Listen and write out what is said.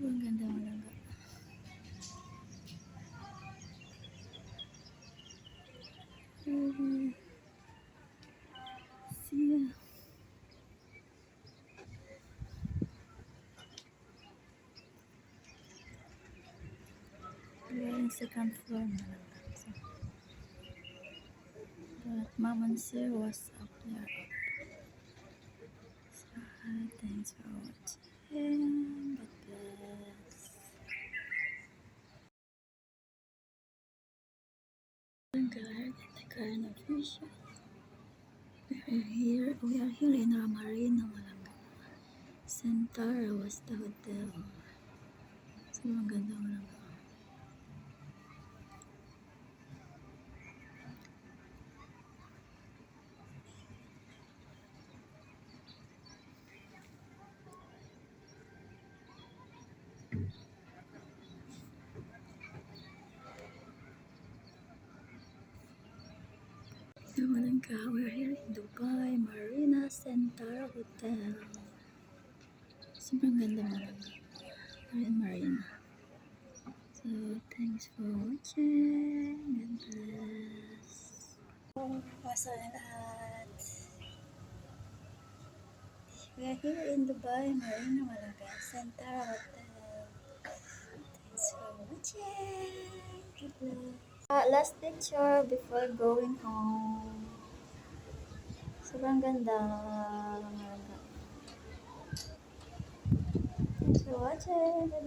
Ang ganda ng langga. Second floor na lang. So, but mom and sir was up there. So, thanks for watching. Current official. We are here. We are here in Ramarino, Malanga. Centara was the hotel. So, maganda Malanga. Malanga, we're here in Dubai Marina Centara Hotel. Sobrang ganda Malanga. We're in Marina. So, thanks for watching. God bless. Na lahat. We are here in Dubai Marina Malaga Centara Hotel. Thanks for watching. God bless. Ah, last picture before going home. Sobrang ganda. Thanks for watching.